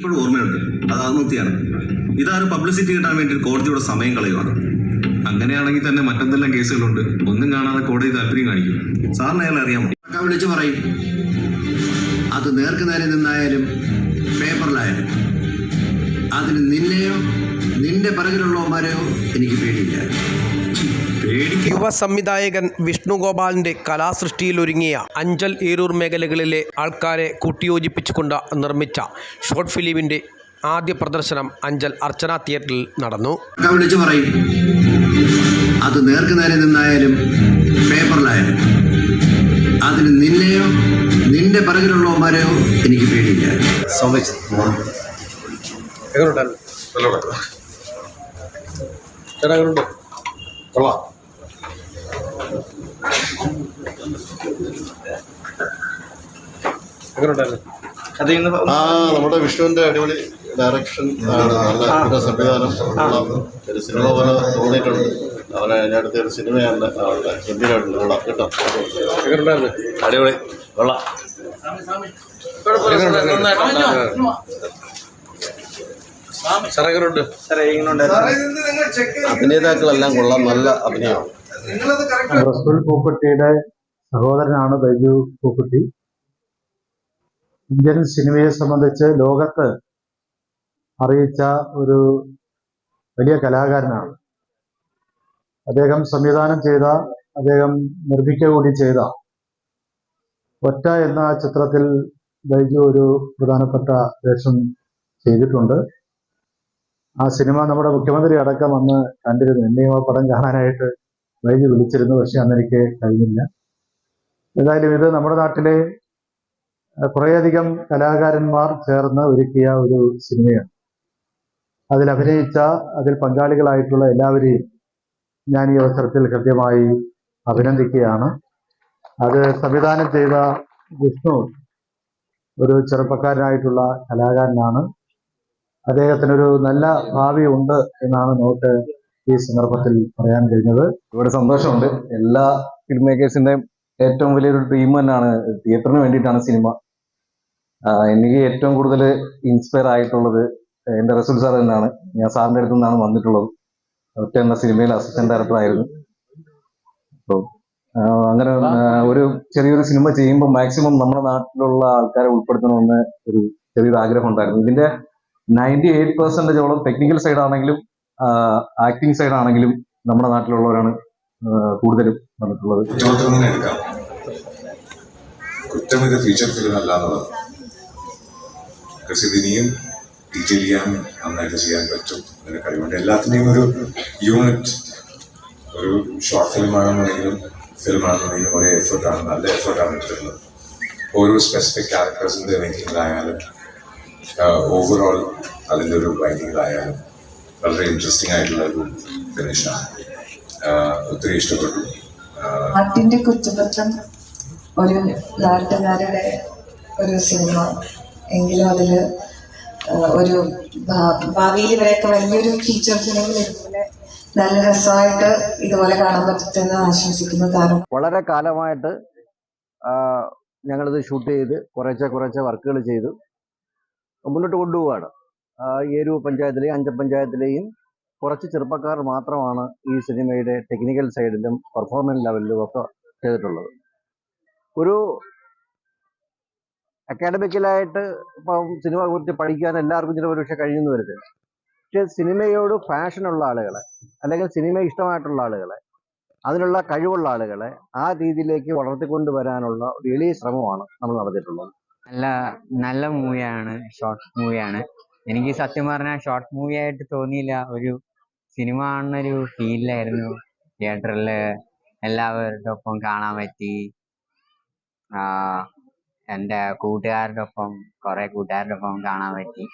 ഇപ്പോഴും ഓർമ്മയുണ്ട്. അത് ആത്മഹത്യയാണ് ഇതാരും പബ്ലിസിറ്റി കിട്ടാൻ വേണ്ടി കോടതിയുടെ സമയം കളയുവാണ്. അങ്ങനെയാണെങ്കിൽ തന്നെ മറ്റെന്തെല്ലാം കേസുകളുണ്ട്? ഒന്നും കാണാതെ കോടതി താല്പര്യം കാണിക്കും. സാറിന് അയാൾ അറിയാമോ വിളിച്ചു പറയും. അത് നേർക്ക് നേരെ നിന്നായാലും പേപ്പറിലായാലും. അതിന് നിന്നെയോ നിന്റെ പിറകിലുള്ളവന്മാരെയോ എനിക്ക് പേടിയില്ല. യുവ സംവിധായകൻ വിഷ്ണുഗോപാലിന്റെ കലാസൃഷ്ടിയിലൊരുങ്ങിയ അഞ്ചൽ ഏരൂർ മേഖലകളിലെ ആൾക്കാരെ കൂട്ടിയോജിപ്പിച്ചുകൊണ്ട് നിർമ്മിച്ച ഷോർട്ട് ഫിലിമിന്റെ ആദ്യ പ്രദർശനം അഞ്ചൽ അർച്ചന തിയേറ്ററിൽ നടന്നു. വിളിച്ചു പറയും. അത് നേർക്കുനേരെ നിന്നായാലും പേപ്പറിലായാലും. അതിന് നിന്നെയോ നിന്റെ പിറകിലുള്ളവന്മാരെയോ എനിക്ക് പേടിയില്ല. ആ നമ്മുടെ വിഷ്ണുവിന്റെ അടിപൊളി ഡയറക്ഷൻ ആണ്. നല്ല സംവിധാനം ഒരു സിനിമ പോലെ തോന്നിയിട്ടുണ്ട്. അവനെ അതിന്റെ അടുത്ത ഒരു സിനിമയാണ് അവളുടെ. ഗംഭീരമായിട്ടുണ്ട് കൊള്ളാം. കേട്ടോ. അടിപൊളി. കൊള്ളാം. അഭിനേതാക്കളെല്ലാം കൊള്ളാം. നല്ല അഭിനയമാണ്. റസൂൽ പൂക്കുട്ടിയുടെ സഹോദരനാണ് ബൈജു പൂക്കുട്ടി ഇന്ത്യൻ സിനിമയെ സംബന്ധിച്ച് ലോകത്ത് അറിയിച്ച ഒരു വലിയ കലാകാരനാണ്. അദ്ദേഹം സംവിധാനം ചെയ്ത അദ്ദേഹം നിർമ്മിക്കുക കൂടി ചെയ്ത ഒറ്റ എന്ന ചിത്രത്തിൽ ബൈജു ഒരു പ്രധാനപ്പെട്ട വേഷം ചെയ്തിട്ടുണ്ട്. ആ സിനിമ നമ്മുടെ മുഖ്യമന്ത്രി അടക്കം അന്ന് കണ്ടിരുന്നു. എന്നെയും ആ പടം കാണാനായിട്ട് വൈകി വിളിച്ചിരുന്നു പക്ഷെ അന്നെനിക്ക് കഴിഞ്ഞില്ല. ഏതായാലും ഇത് നമ്മുടെ നാട്ടിലെ കുറേയധികം കലാകാരന്മാർ ചേർന്ന് ഒരുക്കിയ ഒരു സിനിമയാണ്. അതിൽ അഭിനയിച്ച അതിൽ പങ്കാളികളായിട്ടുള്ള എല്ലാവരെയും ഞാൻ ഈ അവസരത്തിൽ കൃത്യമായി അഭിനന്ദിക്കുകയാണ്. അത് സംവിധാനം ചെയ്ത വിഷ്ണു ഒരു ചെറുപ്പക്കാരനായിട്ടുള്ള കലാകാരനാണ്. അദ്ദേഹത്തിനൊരു നല്ല ഭാവി ഉണ്ട് എന്നാണ് നമുക്ക് ഈ സന്ദർഭത്തിൽ പറയാൻ കഴിഞ്ഞത് ഇവിടെ സന്തോഷമുണ്ട്. എല്ലാ ഫിലിം മേക്കേഴ്സിന്റെയും ഏറ്റവും വലിയൊരു ഡ്രീം തന്നെയാണ് തിയേറ്ററിന് വേണ്ടിയിട്ടാണ് സിനിമ എനിക്ക് ഏറ്റവും കൂടുതൽ ഇൻസ്പയർ ആയിട്ടുള്ളത് എന്റെ റസൂൽ സാർ തന്നെയാണ്. ഞാൻ സാറിന്റെ അടുത്ത് നിന്നാണ് വന്നിട്ടുള്ളത്. ഒറ്റ എന്ന സിനിമയിൽ അസിസ്റ്റന്റ് ഡയറക്ടർ ആയിരുന്നു. അപ്പോൾ അങ്ങനെ ഒരു ചെറിയൊരു സിനിമ ചെയ്യുമ്പോൾ മാക്സിമം നമ്മുടെ നാട്ടിലുള്ള ആൾക്കാരെ ഉൾപ്പെടുത്തണമെന്ന് ഒരു ചെറിയൊരു ആഗ്രഹം ഉണ്ടായിരുന്നു. ഇതിന്റെ നയന്റി എയ്റ്റ് പെർസെന്റേജോളം ടെക്നിക്കൽ സൈഡ് ആണെങ്കിലും ആക്ടിങ് സൈഡ് ആണെങ്കിലും നമ്മുടെ നാട്ടിലുള്ളവരാണ് കൂടുതലും വന്നിട്ടുള്ളത്. കുറ്റമൊക്കെ തന്നെ എടുക്കാം. കുറ്റം ഫീച്ചർ ഫിലിം ചെയ്യാൻ പറ്റും. ഒരു യൂണിറ്റ് ഒരു ഷോർട്ട് നല്ല ഓരോ സ്പെസിഫിക് ക്യാരക്ടേഴ്സിന്റെ മേക്കിങ്ങിലായാലും ഓവറോൾ അതിന്റെ ഒരു റൈറ്റിങ്ങിലായാലും വളരെ ഇൻട്രസ്റ്റിംഗ് ആയിട്ടുള്ള ഒരു ഫിനിഷാണ് ഒത്തിരി ഇഷ്ടപ്പെട്ടു. അതിന്റെ കുറ്റപത്രം ഒരു നാട്ടുകാരുടെ ഒരു സിനിമ. എങ്കിലും അതിൽ ഒരു ഭാവിയിൽ ഇവരെയൊക്കെ വലിയൊരു ഫീച്ചർ സിനിമയിൽ ഇതുപോലെ നല്ല രസമായിട്ട് ഇതുപോലെ കാണാൻ പറ്റുമെന്ന് ആശംസിക്കുന്നു. കാരണം വളരെ കാലമായിട്ട് ഞങ്ങളിത് ഷൂട്ട് ചെയ്ത് കുറേശ്ശെ കുറേശ്ശെ വർക്കുകൾ ചെയ്തു. മുന്നോട്ട് കൊണ്ടുപോവുകയാണ് ആ, ഏരൂർ പഞ്ചായത്തിലെയും അഞ്ച പഞ്ചായത്തിലെയും കുറച്ച് ചെറുപ്പക്കാർ മാത്രമാണ് ഈ സിനിമയുടെ ടെക്നിക്കൽ സൈഡിലും പെർഫോമൻസ് ലെവലിലും ഒക്കെ ചെയ്തിട്ടുള്ളത്. ഒരു അക്കാഡമിക്കലായിട്ട് ഇപ്പം സിനിമ കുറിച്ച് പഠിക്കാൻ എല്ലാവർക്കും ചില പക്ഷേ കഴിയുന്നു വരുന്നില്ല പക്ഷേ സിനിമയോട് ഫാഷനുള്ള ആളുകളെ അല്ലെങ്കിൽ സിനിമ ഇഷ്ടമായിട്ടുള്ള ആളുകളെ അതിനുള്ള കഴിവുള്ള ആളുകളെ ആ രീതിയിലേക്ക് വളർത്തിക്കൊണ്ടുവരാനുള്ള ഒരു എളിയ ശ്രമമാണ് നമ്മൾ നടത്തിയിട്ടുള്ളത്. നല്ല നല്ല മൂവിയാണ് ഷോർട്ട് മൂവിയാണ് എനിക്ക് സത്യം പറഞ്ഞാൽ ഷോർട്ട് മൂവി ആയിട്ട് തോന്നിയില്ല. ഒരു സിനിമ കാണുന്ന ഒരു ഫീലിലായിരുന്നു തിയേറ്ററിൽ എല്ലാവരുടെ ഒപ്പം കാണാൻ പറ്റി. ആ, എന്റെ കൂട്ടുകാരുടെ ഒപ്പം കുറെ കൂട്ടുകാരുടെ ഒപ്പം കാണാൻ പറ്റി.